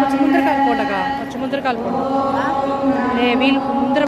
కొంచెం ముందర కాలుకోండి కొంచెం ముందర కాలుకోండి వీళ్ళు ముందర